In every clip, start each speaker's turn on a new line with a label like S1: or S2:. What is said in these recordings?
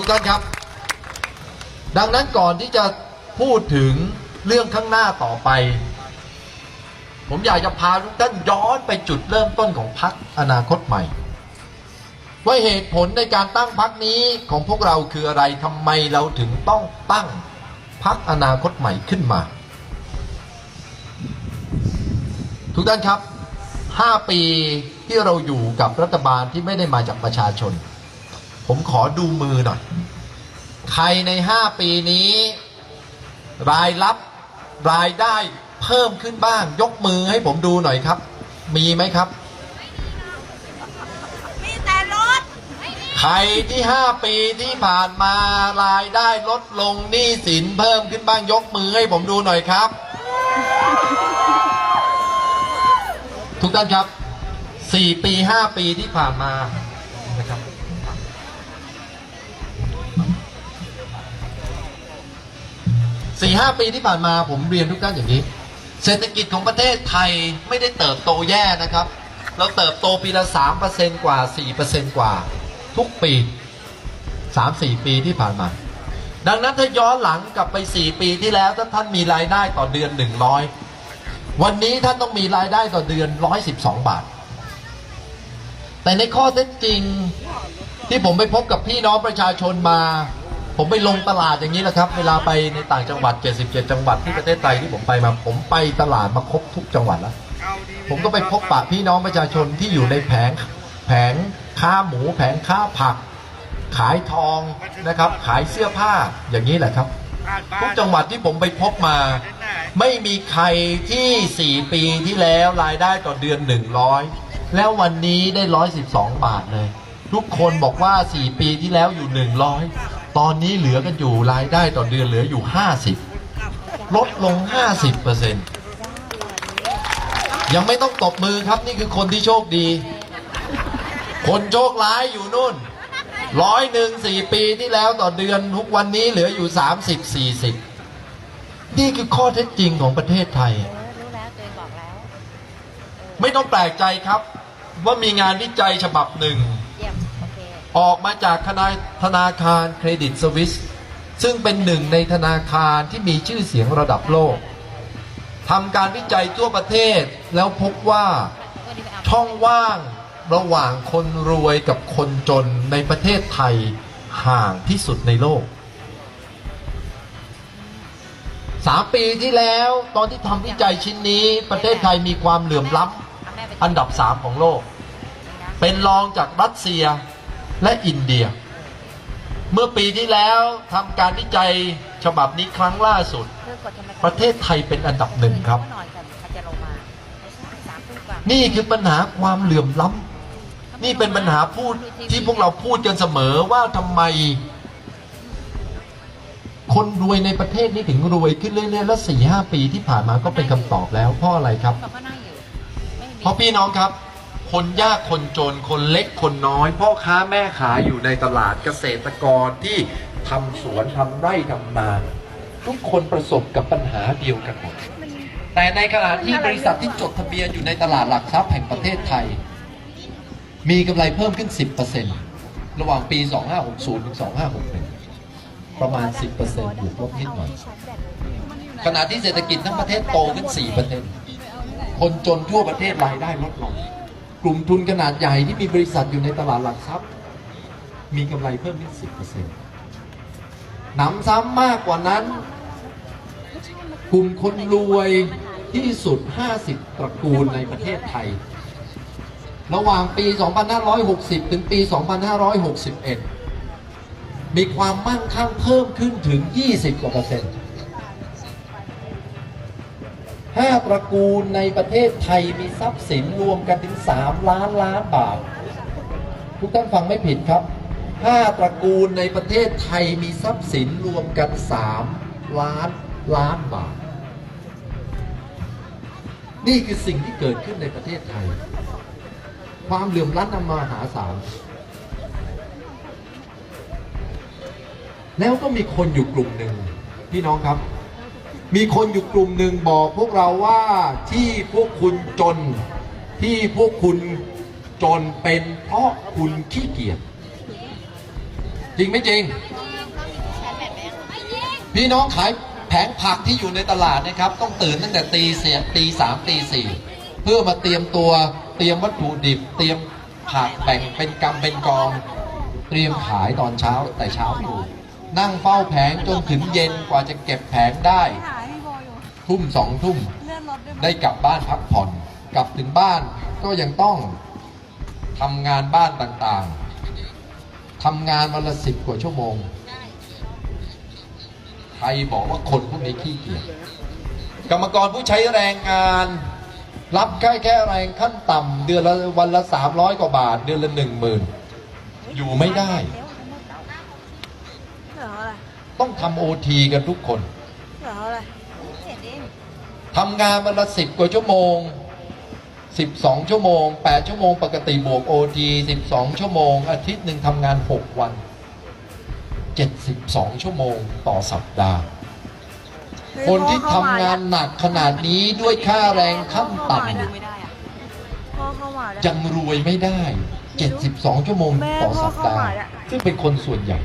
S1: ทุกท่านครับ ดังนั้นก่อนที่จะพูดถึงเรื่องข้างหน้าต่อไป ผมอยากจะพาทุกท่านย้อนไปจุดเริ่มต้นของพรรคอนาคตใหม่ ว่าเหตุผลในการตั้งพรรคนี้ของพวกเราคืออะไรทำไมเราถึงต้องตั้งพรรคอนาคตใหม่ขึ้นมา ทุกท่านครับ 5 ปีที่เราอยู่กับรัฐบาลที่ไม่ได้มาจากประชาชน ผมขอดูมือหน่อย ใครใน5ปีนี้ รายรับรายได้เพิ่มขึ้นบ้าง ยกมือให้ผมดูหน่อยครับ มีไหมครับ
S2: มีแต่รถ
S1: ใครที่5ปีที่ผ่านมารายได้ลดลงหนี้สินเพิ่มขึ้นบ้างยกมือให้ผมดูหน่อยครับ ทุกท่านครับ4ปี5ปีที่ผ่านมานะครับ สี่ห้าปีที่ผ่านมาผมเรียนทุกท่านอย่างนี้ เศรษฐกิจของประเทศไทยไม่ได้เติบโตแย่นะครับ เราเติบโตปีละสามเปอร์เซนกว่าสี่เปอร์เซนกว่า ทุกปีสามสี่ปีที่ผ่านมา ดังนั้นถ้าย้อนหลังกลับไปสี่ปีที่แล้วถ้าท่านมีรายได้ต่อเดือนหนึ่งร้อยวันนี้ท่านต้องมีรายได้ต่อเดือนร้อยสิบสองบาท แต่ในข้อเท็จจริงที่ผมไปพบกับพี่น้องประชาชนมา ผมไปลงตลาดอย่างนี้แหละครับ เวลาไปในต่างจังหวัด 77 จังหวัดที่ประเทศไทยที่ผมไปมา ผมไปตลาดมาครบทุกจังหวัดแล้ว ผมก็ไปพบปะพี่น้องประชาชนที่อยู่ในแผงแผงค้าหมู แผงค้าผัก ขายทองนะครับ ขายเสื้อผ้าอย่างนี้แหละครับ ทุกจังหวัดที่ผมไปพบมา ไม่มีใครที่ 4 ปีที่แล้วรายได้ต่อเดือน 100 แล้ววันนี้ได้ 112 บาทเลย ทุกคนบอกว่า 4 ปีที่แล้วอยู่ 100 ตอนนี้เหลือกันอยู่รายได้ต่อเดือนเหลืออยู่ 50 ลดลง 50เปอร์เซ็นต์ยังไม่ต้องตบมือครับนี่คือคนที่โชคดี คนโชคร้ายอยู่นู่นร้อยหนึ่งสี่ปีที่แล้วต่อเดือนทุกวันนี้เหลืออยู่สามสิบสี่สิบนี่คือข้อเท็จจริงของประเทศไทย ไม่ต้องแปลกใจครับ ว่ามีงานวิจัยฉบับหนึ่ง
S2: อ
S1: อกมาจากธนาธนาคารเครดิตสวิสซึ่งเป็นหนึ่งในธนาคารที่มีชื่อเสียงระดับโลกทำการวิจัยทั่วประเทศแล้วพบว่าช่องว่างระหว่างคนรวยกับคนจนในประเทศไทยห่างที่สุดในโลกสามปีที่แล้วตอนที่ทำวิจัยชิ้นนี้ ประเทศไทยมีความเหลื่อมล้ำอันดับสามของโลก เป็นรองจากรัสเซีย และอินเดีย เมื่อปีที่แล้วทำการวิจัยฉบับนี้ครั้งล่าสุด
S2: เพื่อกดทำไม
S1: ประเทศไทยเป็นอันดับหนึ่งครับ
S2: นอนกันใครจะลงมาไม่ใช่สามทุ่มกว่า
S1: นี่คือปัญหาความเหลื่อมล้ำนี่เป็นปัญหาพูดที่พวกเราพูดกันเสมอว่าทำไม คนรวยในประเทศนี้ถึงรวยขึ้นเรื่อยๆแล้วสี่ห้าปีที่ผ่านมาก็เป็นคำตอบแล้วเพราะอะไรครับ
S2: บอกว่านั่งอยู่ไม่มี
S1: เพราะพี่น้องครับ คนยากคนจนคนเล็กคนน้อย พ่อค้าแม่ขายอยู่ในตลาดเกษตรกรที่ทำสวนทำไร่ทำนาทุกคนประสบกับปัญหาเดียวกันหมด แต่ในขณะที่บริษัทที่จดทะเบียนอยู่ในตลาดหลักทรัพย์แห่งประเทศไทย มีกำไรเพิ่มขึ้น 10%ระหว่างปี 2560 ถึง 2561 ประมาณ 10%บวกลบนิดหน่อย ขณะที่เศรษฐกิจทั้งประเทศโตขึ้น 4%คนจนทั่วประเทศรายได้ลดลง กลุ่มทุนขนาดใหญ่ที่มีบริษัทอยู่ในตลาดหลักทรัพย์ มีกำไรเพิ่มขึ้น 10%หนำซ้ำมากกว่านั้น กลุ่มคนรวยที่สุด 50 ตระกูลในประเทศไทย ระหว่างปี 2560 ถึงปี 2561 มีความมั่งคั่งเพิ่มขึ้นถึง 20กว่าเปอร์เซ็นต์ ห้าตระกูลในประเทศไทยมีทรัพย์สินรวมกันถึง 3 ล้านล้านบาท ทุกท่านฟังไม่ผิดครับห้าตระกูลในประเทศไทยมีทรัพย์สินรวมกัน 3 ล้านล้านบาท นี่คือสิ่งที่เกิดขึ้นในประเทศไทย ความเหลื่อมล้ำนำมาหาศาลแล้วก็มีคนอยู่กลุ่มหนึ่งพี่น้องครับ มีคนอยู่กลุ่มหนึ่งบอกพวกเราว่าที่พวกคุณจน ที่พวกคุณจนเป็นเพราะคุณขี้เกียจจริงไม่จริง พี่น้องขายแผงผักที่อยู่ในตลาดนะครับ ต้องตื่นตั้งแต่ตีเสียตีสามตีสี่เพื่อมาเตรียมตัวเตรียมวัตถุดิบ เตรียมผักแบ่งเป็นกำเป็นกอง เตรียมขายตอนเช้าแต่เช้าตรู่นั่งเฝ้าแผงจนถึงเย็นกว่าจะเก็บแผงได้ ทุ่มสองทุ่ม
S3: เลื่อนรถด้วยไหม
S1: ได้กลับบ้านพักผ่อน กลับถึงบ้านก็ยังต้องทำงานบ้านต่างๆทำงานวันละสิบกว่าชั่วโมง ใครบอกว่าคนพวกนี้ขี้เกียจกรรมกรผู้ใช้แรงงาน รับแค่แค่แรงขั้นต่ำเดือนละวันละสามร้อยกว่าบาท เดือนละหนึ่งหมื่นอยู่ไม่ได้
S3: เหรออะไร
S1: ต้องทำโอทีกันทุกคน ทำงานวันละสิบกว่าชั่วโมงสิบสองชั่วโมงแปดชั่วโมงปกติบวกโอทีสิบสองชั่วโมง อาทิตย์หนึ่งทำงานหกวันเจ็ดสิบสองชั่วโมงต่อสัปดาห์คนที่ทำงานหนักขนาดนี้ด้วยค่าแรงขั้นต่
S2: ไม่ได้อะ
S3: พ่อเข้ามาแล้วำ
S1: ยังรวยไม่ได้ 72 ชั่วโมง
S3: แม่
S1: ต่อสัปดา
S3: พ่อเข้า
S1: ห์
S3: มาแล้ว
S1: ซึ่งเป็นคนส่วนใหญ่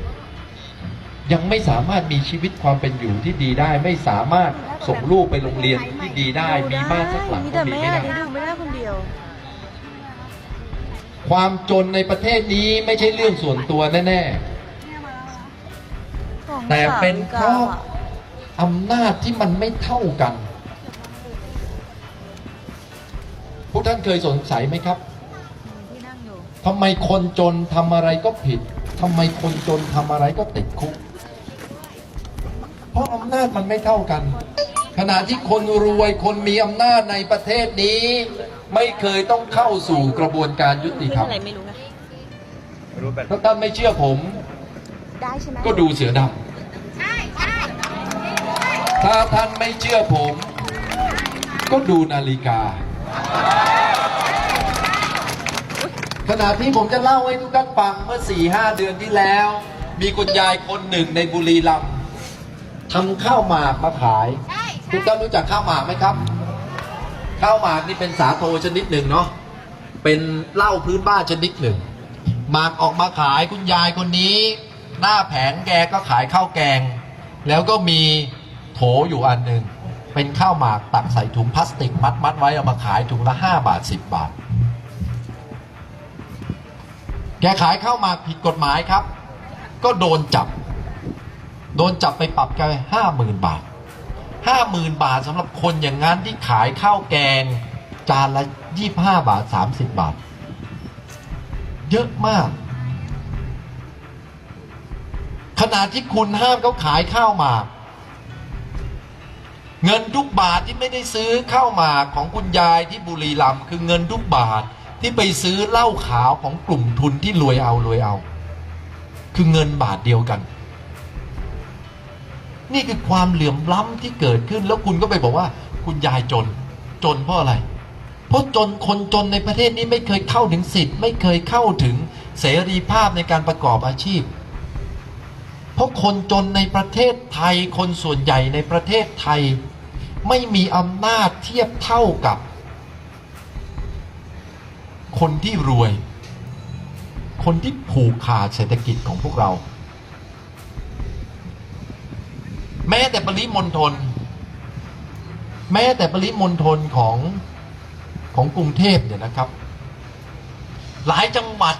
S1: ยังไม่สามารถมีชีวิตความเป็นอยู่ที่ดีได้ ไม่สามารถส่งลูกไปโรงเรียนที่ดีได้ มีบ้านสักหลัง
S3: มี
S1: ก็มีไม่ได้
S3: ดูไม่ได้คนเดียว
S1: ความจนในประเทศนี้ไม่ใช่เรื่องส่วนตัวแน่แต่เป็นเพราะอำนาจที่มันไม่เท่ากัน พวกท่านเคยสงสัยไหมครับทำไมคนจนทำอะไรก็ผิดทำไมคนจนทำอะไรก็ติดคุก เพราะอำนาจมันไม่เท่ากัน ขณะที่คนรวยคนมีอำนาจในประเทศนี้ ไม่เคยต้องเข้าสู่กระบวนการยุติธรรม
S2: อะไรไม่รู้นะ
S1: ถ้าท่านไม่เชื่อผม
S3: ได้ใช่ไหม
S1: ก็ดูเสือดำถ้าท่านไม่เชื่อผม ก็ดูนาฬิกา ขณะที่ผมจะเล่าให้ทุกท่านฟังเมื่อ4ี่ห้าเดือนที่แล้ว มีคุณยายคนหนึ่งในบุรีรัมย์ ทำข้าวหมากมาขายทุกท่านรู้จักข้าวหมากไหมครับ ข้าวหมากนี่เป็นสาโทชนิดหนึ่งเนาะเป็นเหล้าพื้นบ้านชนิดหนึ่งหมากออกมาขายคุณยายคนนี้ หน้าแผงแกก็ขายข้าวแกง แล้วก็มีโถอยู่อันหนึ่งเป็นข้าวหมากตักใส่ถุงพลาสติกมัดมัดๆไว้เอามาขายถุงละ5บาท10บาท แกขายข้าวหมากผิดกฎหมายครับ ก็โดนจับ โดนจับไปปรับแกห้าหมื่นบาทห้าหมื่นบาทสำหรับคนอย่างนั้นที่ขายข้าวแกง จานละยี่ห้าบาทสามสิบบาท เยอะมาก ขณะที่คุณห้ามเขาขายข้าวหมาก เงินทุกบาทที่ไม่ได้ซื้อข้าวหมากของคุณยายที่บุรีรัมย์คือเงินทุกบาทที่ไปซื้อเหล้าขาวของกลุ่มทุนที่รวยเอารวยเอา คือเงินบาทเดียวกัน นี่คือความเหลื่อมล้ำที่เกิดขึ้น แล้วคุณก็ไปบอกว่า คุณยายจน จนเพราะอะไร เพราะจนคนจนในประเทศนี้ไม่เคยเข้าถึงสิทธิ์ ไม่เคยเข้าถึงเสรีภาพในการประกอบอาชีพ เพราะคนจนในประเทศไทยคนส่วนใหญ่ในประเทศไทย ไม่มีอำนาจเทียบเท่ากับ คนที่รวย คนที่ผูกขาดเศรษฐกิจของพวกเรา แม้แต่ปริมณฑลแม้แต่ปริมณฑลของของกรุงเทพเนี่ยนะครับ หลายจังหวัด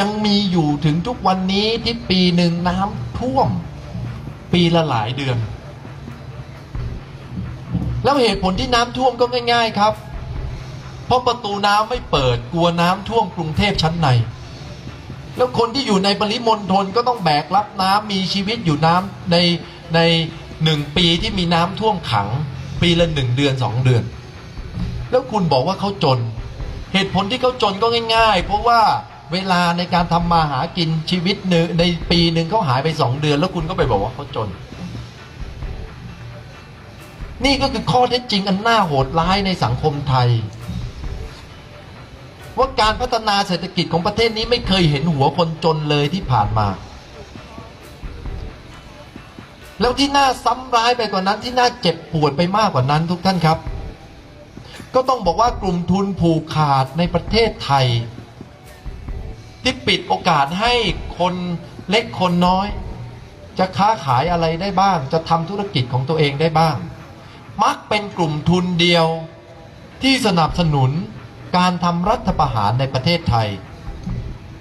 S1: ยังมีอยู่ถึงทุกวันนี้ที่ปีหนึ่งน้ำท่วม ปีละหลายเดือน แล้วเหตุผลที่น้ำท่วมก็ง่าย ๆครับ เพราะประตูน้ำไม่เปิดกลัวน้ำท่วมกรุงเทพชั้นใน แล้วคนที่อยู่ในปริมณฑลก็ต้องแบกรับน้ำมีชีวิตอยู่น้ำในใน หนึ่งปีที่มีน้ำท่วมขัง ปีละหนึ่งเดือนสองเดือน แล้วคุณบอกว่าเขาจน เหตุผลที่เขาจนก็ง่าย ๆ เพราะว่าเวลาในการทำมาหากินชีวิตหนึ่งในปีหนึ่งเขาหายไปสองเดือน แล้วคุณก็ไปบอกว่าเขาจน นี่ก็คือข้อเท็จจริงอันน่าโหดร้ายในสังคมไทย ว่าการพัฒนาเศรษฐกิจของประเทศนี้ไม่เคยเห็นหัวคนจนเลยที่ผ่านมา แล้วที่น่าซ้ำร้ายไปกว่านั้นที่น่าเจ็บปวดไปมากกว่านั้นทุกท่านครับ ก็ต้องบอกว่ากลุ่มทุนผูกขาดในประเทศไทย ที่ปิดโอกาสให้คนเล็กคนน้อย จะค้าขายอะไรได้บ้าง จะทำธุรกิจของตัวเองได้บ้าง มักเป็นกลุ่มทุนเดียวที่สนับสนุนการทำรัฐประหารในประเทศไทย